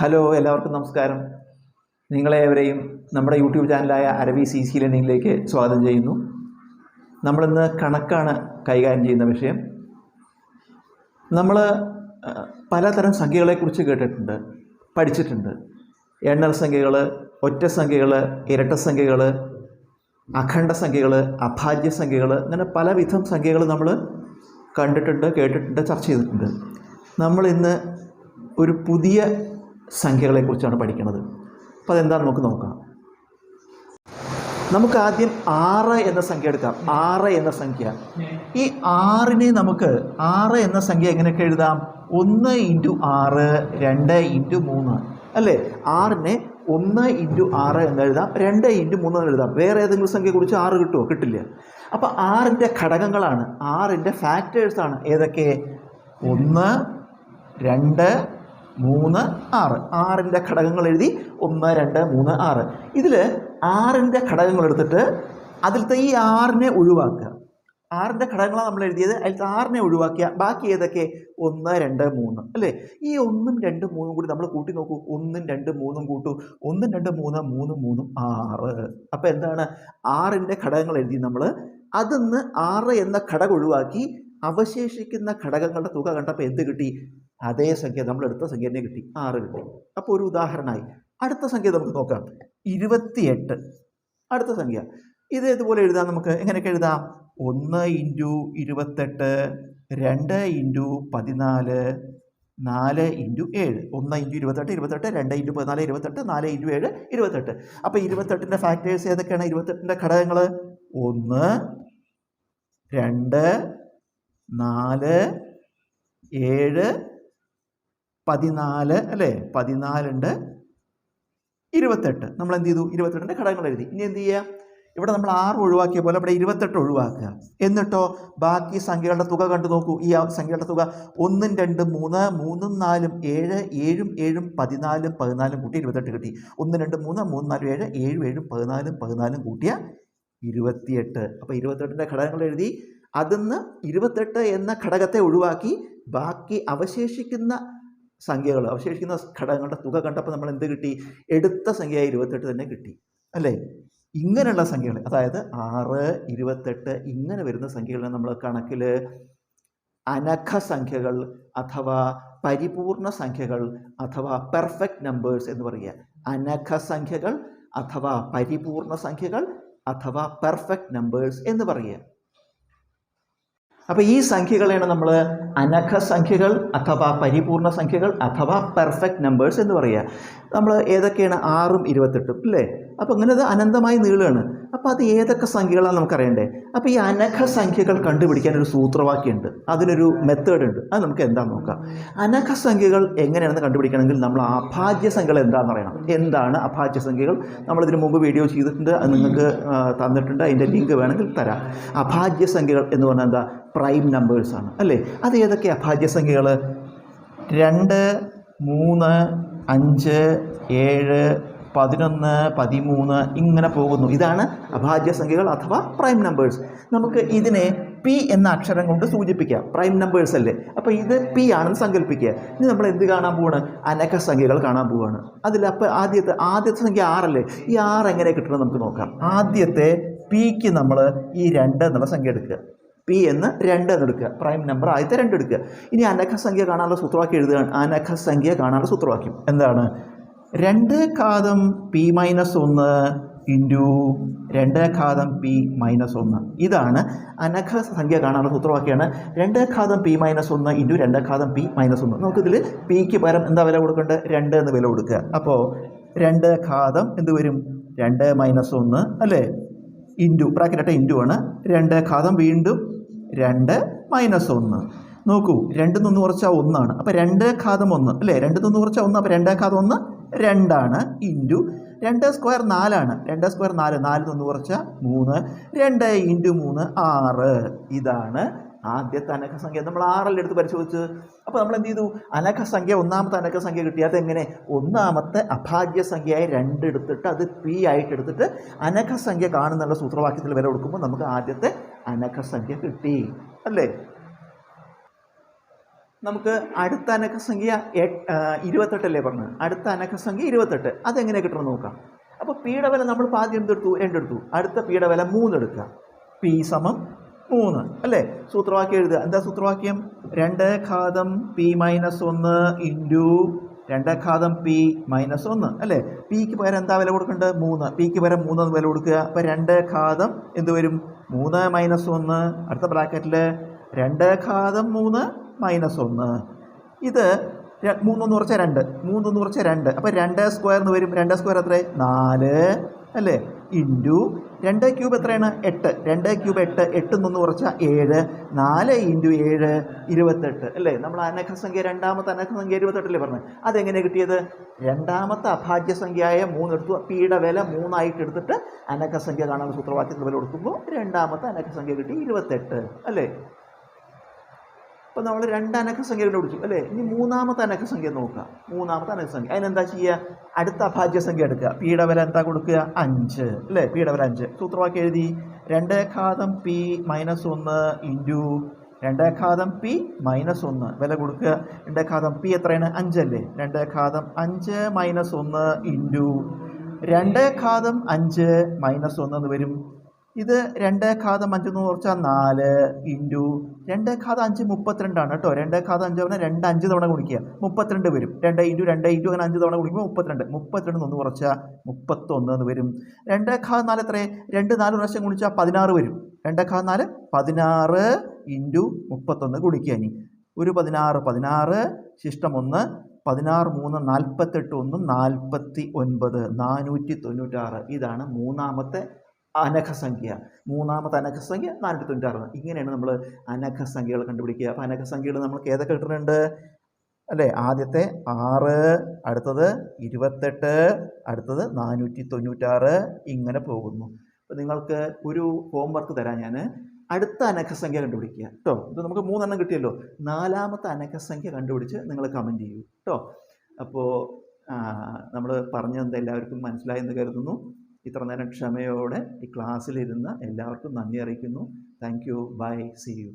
Hello എല്ലാവർക്കും നമസ്കാരം. നിങ്ങളെവരെയും നമ്മുടെ യൂട്യൂബ് ചാനലായ അരവി സി സി ലേണിംഗിലേക്ക് സ്വാഗതം ചെയ്യുന്നു. നമ്മളിന്ന് കണക്കാണ് കൈകാര്യം ചെയ്യുന്ന വിഷയം. നമ്മൾ പലതരം സംഖ്യകളെക്കുറിച്ച് കേട്ടിട്ടുണ്ട് പഠിച്ചിട്ടുണ്ട്. എണ്ണൽ സംഖ്യകൾ ഒറ്റ സംഖ്യകൾ ഇരട്ട സംഖ്യകൾ അഖണ്ഡ സംഖ്യകൾ അഭാജ്യ സംഖ്യകൾ അങ്ങനെ പലവിധം സംഖ്യകൾ നമ്മൾ കണ്ടിട്ടുണ്ട് കേട്ടിട്ടുണ്ട് ചർച്ച ചെയ്തിട്ടുണ്ട്. നമ്മളിന്ന് ഒരു പുതിയ സംഖ്യകളെക്കുറിച്ചാണ് പഠിക്കുന്നത് അപ്പോൾ അതെന്താണെന്ന് നമുക്ക് നോക്കാം. നമുക്ക് ആദ്യം ആറ് എന്ന സംഖ്യ എടുക്കാം. ആറ് എന്ന സംഖ്യ. ഈ ആറിനെ നമുക്ക് ആറ് എന്ന സംഖ്യ എങ്ങനെയൊക്കെ എഴുതാം? ഒന്ന് ഇന്റു ആറ് രണ്ട് ഇന്റു മൂന്ന്. അല്ലേ? ആറിനെ ഒന്ന് ഇന്റു ആറ് എന്ന് എഴുതാം. രണ്ട് ഇന്റു മൂന്ന് എന്ന് എഴുതാം. വേറെ ഏതെങ്കിലും സംഖ്യ കുറിച്ച് ആറ് കിട്ടുമോ കിട്ടില്ല. അപ്പോൾ ആറിന്റെ ഘടകങ്ങളാണ്. ആറിന്റെ ഫാക്ടേഴ്സാണ് ഏതൊക്കെ? ഒന്ന് രണ്ട് മൂന്ന് ആറ്. ആറിന്റെ ഘടകങ്ങൾ എഴുതി ഒന്ന് രണ്ട് മൂന്ന് ആറ്. ഇതിൽ ആറിന്റെ ഘടകങ്ങൾ എടുത്തിട്ട് അതിലത്തെ ഈ ആറിനെ ഒഴിവാക്കുക. ആറിന്റെ ഘടകങ്ങളാണ് നമ്മൾ എഴുതിയത്. അതിലത്തെ ആറിനെ ഒഴിവാക്കിയ ബാക്കി ഏതൊക്കെ? ഒന്ന് രണ്ട് മൂന്ന്. അല്ലേ? ഈ ഒന്നും രണ്ടും മൂന്നും കൂടി നമ്മൾ കൂട്ടി നോക്കൂ. ഒന്നും രണ്ടും മൂന്നും കൂട്ടു. ഒന്നും രണ്ട് മൂന്ന് മൂന്ന് മൂന്നും ആറ്. അപ്പോൾ എന്താണ്? ആറിന്റെ ഘടകങ്ങൾ എഴുതി നമ്മൾ അതിന്ന് ആറ് എന്ന ഘടകം ഒഴിവാക്കി അവശേഷിക്കുന്ന ഘടകങ്ങളുടെ തുക കണ്ടപ്പോൾ എന്ത് കിട്ടി? അതേ സംഖ്യ നമ്മൾ എടുത്ത സംഖ്യ തന്നെ കിട്ടി. ആറ് കിട്ടി. അപ്പോൾ ഒരു ഉദാഹരണമായി. അടുത്ത സംഖ്യ നമുക്ക് നോക്കാം. ഇരുപത്തിയെട്ട്. അടുത്ത സംഖ്യ. ഇത് ഇതുപോലെ എഴുതാം നമുക്ക്. എങ്ങനെയൊക്കെ എഴുതാം? ഒന്ന് ഇന്റു ഇരുപത്തെട്ട് രണ്ട് ഇന്റു പതിനാല് നാല് ഇന്റു ഏഴ്. ഒന്ന് ഇന്റു ഇരുപത്തെട്ട് ഇരുപത്തെട്ട് രണ്ട് ഇന്റു പതിനാല് ഇരുപത്തെട്ട് നാല് ഇന്റു ഏഴ് ഇരുപത്തെട്ട്. അപ്പോൾ ഇരുപത്തെട്ടിന്റെ ഫാക്ടേഴ്സ് ഏതൊക്കെയാണ്? ഇരുപത്തെട്ടിന്റെ ഘടകങ്ങൾ ഒന്ന് രണ്ട് നാല് ഏഴ് പതിനാല് അല്ലേ? പതിനാലുണ്ട് ഇരുപത്തെട്ട്. നമ്മൾ എന്ത് ചെയ്തു? ഇരുപത്തെട്ടിന്റെ ഘടകങ്ങൾ എഴുതി. ഇനി എന്ത് ചെയ്യുക? ഇവിടെ നമ്മൾ ആറ് ഒഴിവാക്കിയ പോലെ ഇവിടെ ഇരുപത്തെട്ട് ഒഴിവാക്കുക. എന്നിട്ടോ? ബാക്കി സംഖ്യകളുടെ തുക കണ്ടു നോക്കൂ. ഈ സംഖ്യകളുടെ തുക ഒന്നും രണ്ടും മൂന്ന് മൂന്നും നാലും ഏഴ് ഏഴും ഏഴും പതിനാലും പതിനാലും കൂട്ടി ഇരുപത്തെട്ട് കിട്ടി. ഒന്ന് രണ്ട് മൂന്ന് മൂന്ന് നാല് ഏഴ് ഏഴും ഏഴും പതിനാലും പതിനാലും കൂട്ടിയ ഇരുപത്തിയെട്ട്. അപ്പോൾ ഇരുപത്തെട്ടിന്റെ ഘടകങ്ങൾ എഴുതി. അതിന്ന് ഇരുപത്തെട്ട് എന്ന ഘടകത്തെ ഒഴിവാക്കി ബാക്കി അവശേഷിക്കുന്ന സംഖ്യകൾ അവശേഷിക്കുന്ന ഘടകങ്ങളുടെ തുക കണ്ടപ്പോൾ നമ്മൾ എന്ത് കിട്ടി? എടുത്ത സംഖ്യ ഇരുപത്തെട്ട് തന്നെ കിട്ടി അല്ലേ? ഇങ്ങനെയുള്ള സംഖ്യകൾ അതായത് ആറ് ഇരുപത്തെട്ട് ഇങ്ങനെ വരുന്ന സംഖ്യകളെ നമ്മൾ കണക്കിൽ അനഘ സംഖ്യകൾ അഥവാ പരിപൂർണ സംഖ്യകൾ അഥവാ പെർഫെക്റ്റ് നമ്പേഴ്സ് എന്ന് പറയുക. അനഘ സംഖ്യകൾ അഥവാ പരിപൂർണ സംഖ്യകൾ അഥവാ പെർഫെക്റ്റ് നമ്പേഴ്സ് എന്ന് പറയുക. അപ്പോൾ ഈ സംഖ്യകളെയാണ് നമ്മൾ അനഘ സംഖ്യകൾ അഥവാ പരിപൂർണ സംഖ്യകൾ അഥവാ പെർഫെക്റ്റ് നമ്പേഴ്സ് എന്ന് പറയുക. നമ്മൾ ഏതൊക്കെയാണ് ആറും ഇരുപത്തെട്ടും അല്ലേ? അപ്പോൾ അങ്ങനെ അത് അനന്തമായി നീളുകയാണ്. അപ്പോൾ അത് ഏതൊക്കെ സംഖ്യകളാണ് നമുക്കറിയണ്ടേ? അപ്പോൾ ഈ അനഘ സംഖ്യകൾ കണ്ടുപിടിക്കാൻ ഒരു സൂത്രവാക്യമുണ്ട്. അതിനൊരു മെത്തേഡ് ഉണ്ട്. അത് നമുക്ക് എന്താണെന്ന് നോക്കാം. അനഘ സംഖ്യകൾ എങ്ങനെയാണെന്ന് കണ്ടുപിടിക്കണമെങ്കിൽ നമ്മൾ അഭാജ്യ സംഖ്യകൾ എന്താണെന്ന് അറിയണം. എന്താണ് അഭാജ്യ സംഖ്യകൾ? നമ്മളിതിന് മുമ്പ് വീഡിയോ ചെയ്തിട്ടുണ്ട്. അത് നിങ്ങൾക്ക് തന്നിട്ടുണ്ട്. അതിന്റെ ലിങ്ക് വേണമെങ്കിൽ തരാം. അഭാജ്യ സംഖ്യകൾ എന്ന് പറഞ്ഞാൽ എന്താ? പ്രൈം നമ്പേഴ്സാണ് അല്ലേ? അത് ഏതൊക്കെ അഭാജ്യ സംഖ്യകൾ രണ്ട് മൂന്ന് അഞ്ച് ഏഴ് പതിനൊന്ന് പതിമൂന്ന് ഇങ്ങനെ പോകുന്നു. ഇതാണ് അഭാജ്യ സംഖ്യകൾ അഥവാ പ്രൈം നമ്പേഴ്സ് നമുക്ക് ഇതിനെ പി എന്ന അക്ഷരം കൊണ്ട് സൂചിപ്പിക്കാം. പ്രൈം നമ്പേഴ്സ് അല്ലേ? അപ്പോൾ ഇത് പി ആണെന്ന് സങ്കല്പിക്കുക. ഇനി നമ്മൾ എന്ത് കാണാൻ പോവാണ്? അനക്ക സംഖ്യകൾ കാണാൻ പോവാണ്. അതിൽ അപ്പോൾ ആദ്യത്തെ ആദ്യത്തെ സംഖ്യ ആറല്ലേ ഈ ആറ് എങ്ങനെ കിട്ടണം നമുക്ക് നോക്കാം. ആദ്യത്തെ പിക്ക് നമ്മൾ ഈ രണ്ട് എന്നുള്ള സംഖ്യ എടുക്കുക. പി എന്ന് രണ്ട് എന്ന് എടുക്കുക. പ്രൈം നമ്പർ ആദ്യത്തെ രണ്ട് എടുക്കുക. ഇനി അനഘ സംഖ്യ കാണാനുള്ള സൂത്രവാക്യം എഴുതുകയാണ് അനഘ സംഖ്യ കാണാനുള്ള സൂത്രവാക്യം. എന്താണ്? രണ്ട് ഘാതം പി മൈനസ് ഒന്ന് ഇന്റു രണ്ട് ഘാതം പി മൈനസ് ഒന്ന്. ഇതാണ് അനഘ സംഖ്യ കാണാനുള്ള സൂത്രവാക്യമാണ് രണ്ട് ഘാതം പി മൈനസ് ഒന്ന് ഇന്റു രണ്ട് ഘാതം പി മൈനസ് ഒന്ന്. നമുക്കിതിൽ പിക്ക് പകരം എന്താ വില കൊടുക്കേണ്ടത് രണ്ട് എന്ന് വില കൊടുക്കുക. അപ്പോൾ രണ്ട് ഘാതം എന്ത് വരും? രണ്ട് മൈനസ് ഒന്ന് അല്ലേ? ഇന്റു ബ്രാക്കറ്റ് ഇന്റു ആണ്. രണ്ട് ഘാതം വീണ്ടും രണ്ട് മൈനസ് ഒന്ന്. നോക്കൂ രണ്ട് നിന്ന് കുറച്ചാൽ ഒന്നാണ്. അപ്പോൾ രണ്ട് ഘാതം ഒന്ന് അല്ലേ? രണ്ട് നിന്ന് കുറച്ചാൽ ഒന്ന് അപ്പോൾ രണ്ട് ഘാതം ഒന്ന് രണ്ടാണ് ഇന്റു രണ്ട് സ്ക്വയർ നാലാണ്. രണ്ട് സ്ക്വയർ നാല് നാല് നിന്ന് കുറച്ചാൽ മൂന്ന്. രണ്ട് ഇന്റു മൂന്ന് ആറ്. ഇതാണ് ആദ്യത്തെ അനക്കസംഖ്യ സംഖ്യ നമ്മൾ ആറല്ലേ എടുത്ത് പരിശോധിച്ച്? അപ്പോൾ നമ്മൾ എന്ത് ചെയ്തു? അനക്കസംഖ്യ സംഖ്യ ഒന്നാമത്തെ അനക്കസംഖ്യ സംഖ്യ കിട്ടി. അതെങ്ങനെ? ഒന്നാമത്തെ അഭാജ്യ സംഖ്യയായി രണ്ട് എടുത്തിട്ട് അത് പി ആയിട്ട് എടുത്തിട്ട് അനക്കസംഖ്യ സംഖ്യ കാണുന്നുള്ള സൂത്രവാക്യത്തിൽ വില കൊടുക്കുമ്പോൾ നമുക്ക് ആദ്യത്തെ അനഘ സംഖ്യ കിട്ടി അല്ലേ? നമുക്ക് അടുത്ത അനക്കസംഖ്യ ഇരുപത്തെട്ടല്ലേ പറഞ്ഞത് അടുത്ത അനക്കസംഖ്യ ഇരുപത്തെട്ട്. അതെങ്ങനെ കിട്ടണം നോക്കാം. അപ്പോൾ പിയുടെ നമ്മൾ ആദ്യം എന്തെടുത്തു? രണ്ടെടുത്തു അടുത്ത പിയുടെ വില മൂന്ന് എടുക്കുക. പി സമം മൂന്ന് അല്ലേ? സൂത്രവാക്യം എഴുതുക. എന്താ സൂത്രവാക്യം? രണ്ട് ഘാതം പി മൈനസ് ഒന്ന് ഇന്റു രണ്ട് ഘാതം പി മൈനസ് ഒന്ന് അല്ലേ? പിക്ക് പകരം എന്താ വില കൊടുക്കേണ്ടത്? മൂന്ന്. പിക്ക് പകരം മൂന്ന് വില കൊടുക്കുക. അപ്പോൾ രണ്ട് ഘാതം എന്ത് വരും? മൂന്ന് മൈനസ് ഒന്ന്. അടുത്ത ബ്രാക്കറ്റിൽ രണ്ട് ഘാതം മൂന്ന് മൈനസ് ഒന്ന്. ഇത് മൂന്നൊന്ന് കുറച്ച രണ്ട്. മൂന്നൊന്ന് കുറച്ച രണ്ട്. അപ്പോൾ രണ്ട് സ്ക്വയർ എന്ന് വരും. രണ്ട് സ്ക്വയർ എത്ര നാല്. അല്ലേ? ഇന്റു രണ്ട് ക്യൂബ് എത്രയാണ്? എട്ട്. രണ്ട് ക്യൂബ് എട്ട് എട്ട് നിന്ന് കുറച്ചാൽ ഏഴ്. നാല് ഇന്റു ഏഴ് ഇരുപത്തെട്ട്. അല്ലേ? നമ്മൾ അനക്കസംഖ്യ രണ്ടാമത്തെ അനക്കസംഖ്യ ഇരുപത്തെട്ടല്ലേ പറഞ്ഞത് അതെങ്ങനെ കിട്ടിയത്? രണ്ടാമത്തെ അഭാജ്യ സംഖ്യയായ മൂന്ന് എടുത്തു. പിയുടെ വില മൂന്നായിട്ട് എടുത്തിട്ട് അനക്കസംഖ്യ കാണാൻ സൂത്രവാക്യത്തിൽ വില കൊടുക്കുമ്പോൾ രണ്ടാമത്തെ അനക്കസംഖ്യ കിട്ടി ഇരുപത്തെട്ട്. അല്ലേ? അപ്പോൾ നമ്മൾ രണ്ട് അനക്കസംഖ്യ കണ്ടുപിടിച്ചു അല്ലേ? ഇനി മൂന്നാമത്തെ അനക്കസംഖ്യ നോക്കുക. മൂന്നാമത്തെ അനക്കസംഖ്യ അതിനെന്താ ചെയ്യുക? അടുത്ത അഭാജ്യസംഖ്യ എടുക്കുക. പിയുടെ വില എന്താ കൊടുക്കുക? അഞ്ച് അല്ലേ? പിയുടെ വില അഞ്ച്. സൂത്രവാക്യം എഴുതി. രണ്ട് ഘാതം പി മൈനസ് ഒന്ന് ഇന്റു രണ്ട് ഘാതം പി മൈനസ് ഒന്ന്. വില കൊടുക്കുക. രണ്ട് ഘാതം പി എത്രയാണ്? അഞ്ചല്ലേ രണ്ട് ഘാതം അഞ്ച് മൈനസ് ഒന്ന് ഇന്റു രണ്ട് ഘാതം അഞ്ച് മൈനസ് ഒന്ന് എന്ന് വരും. ഇത് രണ്ട് ഘാതം അഞ്ച് എന്ന് കുറച്ചാൽ നാല് ഇന്റു രണ്ട് ഘാതം അഞ്ച് മുപ്പത്തിരണ്ടാണ് കേട്ടോ. രണ്ട് ഘാതം അഞ്ച് പറഞ്ഞാൽ രണ്ട് അഞ്ച് തവണ കുടിക്കുക മുപ്പത്തിരണ്ട് വരും. രണ്ട് ഇന്റു രണ്ട് ഇന്റു അങ്ങനെ അഞ്ച് തവണ കുടിക്കുമ്പോൾ മുപ്പത്തിരണ്ട്. മുപ്പത്തിരണ്ട് ഒന്ന് കുറച്ചാൽ മുപ്പത്തൊന്ന് എന്ന് വരും. രണ്ട് ഘാതം നാല് എത്രയേ? രണ്ട് നാല് പ്രാവശ്യം കുടിച്ചാൽ പതിനാറ് വരും. രണ്ട് ഘാതം നാല് പതിനാറ് ഇന്റു മുപ്പത്തൊന്ന് കുടിക്കുക ഇനി. ഒരു പതിനാറ് പതിനാറ് ശിഷ്ടം ഒന്ന് പതിനാറ് മൂന്ന് നാൽപ്പത്തെട്ട് ഒന്ന് നാൽപ്പത്തി ഒൻപത് നാനൂറ്റി തൊണ്ണൂറ്റാറ്. ഇതാണ് മൂന്നാമത്തെ അനഘസംഖ്യ. മൂന്നാമത്തെ അനഘസംഖ്യ നാനൂറ്റി തൊണ്ണൂറ്റാറ് ഇങ്ങനെയാണ് നമ്മൾ അനഘസംഖ്യകൾ കണ്ടുപിടിക്കുക. അപ്പോൾ അനഘസംഖ്യകൾ നമ്മൾക്ക് ഏതൊക്കെ കിട്ടുന്നുണ്ട്? അല്ലേ? ആദ്യത്തെ ആറ് അടുത്തത് ഇരുപത്തെട്ട് അടുത്തത് നാനൂറ്റി തൊണ്ണൂറ്റാറ് ഇങ്ങനെ പോകുന്നു. അപ്പോൾ നിങ്ങൾക്ക് ഒരു ഹോംവർക്ക് തരാം ഞാൻ അടുത്ത അനഘസംഖ്യ കണ്ടുപിടിക്കുക. കേട്ടോ? ഇത് നമുക്ക് മൂന്നെണ്ണം കിട്ടിയല്ലോ. നാലാമത്തെ അനഘസംഖ്യ കണ്ടുപിടിച്ച് നിങ്ങൾ കമന്റ് ചെയ്യൂ. കേട്ടോ? അപ്പോൾ നമ്മൾ പറഞ്ഞത് എല്ലാവർക്കും മനസ്സിലായെന്ന് കരുതുന്നു. ഇത്ര നേരം ക്ഷമയോടെ ഈ ക്ലാസ്സിലിരുന്ന് എല്ലാവർക്കും നന്ദി അറിയിക്കുന്നു. Thank you. Bye. See you.